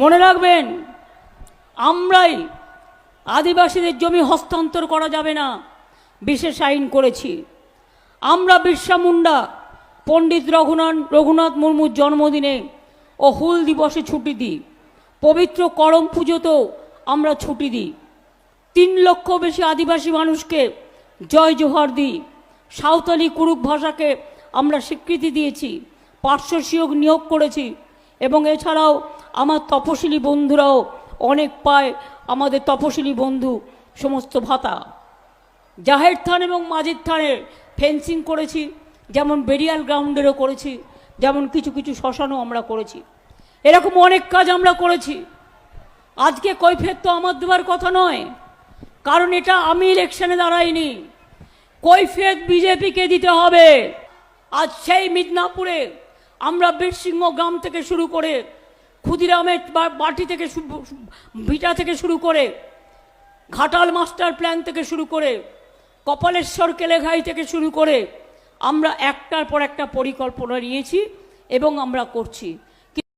মনে রাখবেন, আমরাই আদিবাসীদের জমি হস্তান্তর করা যাবে না, বিশেষ আইন করেছি। আমরা বিরসা মুন্ডা, পণ্ডিত রঘুনাথ রঘুনাথ মুর্মুর জন্মদিনে ও হুল দিবসে ছুটি দিই। পবিত্র করম পুজোতেও আমরা ছুটি দিই। তিন লক্ষ বেশি আদিবাসী মানুষকে জয় জোহর দিই। সাঁওতালি কুরুক ভাষাকে আমরা স্বীকৃতি দিয়েছি পার্শ্বসিয়োগ নিয়োগ করেছি এবং এছাড়াও আমার তপশিলি বন্ধুরাও অনেক পায় আমাদের তপশিলি বন্ধু সমস্ত ভাতা। জাহের থান এবং মাঝির থানে ফেন্সিং করেছি, যেমন বেরিয়াল গ্রাউন্ডেরও করেছি, যেমন কিছু কিছু শ্মশানও আমরা করেছি। এরকম অনেক কাজ আমরা করেছি। আজকে কৈফিয়ত তো আমার দেওয়ার কথা নয়, কারণ এটা আমি ইলেকশনে দাঁড়াইনি। কৈফিয়ত বিজেপিকে দিতে হবে। আজ সেই মিদনাপুরে আমরা বীরসিংহ গ্রাম থেকে শুরু করে ক্ষুদিরামের বাটি থেকে ভিটা থেকে শুরু করে, ঘাটাল মাস্টার প্ল্যান থেকে শুরু করে, কপালেশ্বর কেলেঘাই থেকে শুরু করে, আমরা একটার পর একটা পরিকল্পনা নিয়েছি এবং আমরা করছি।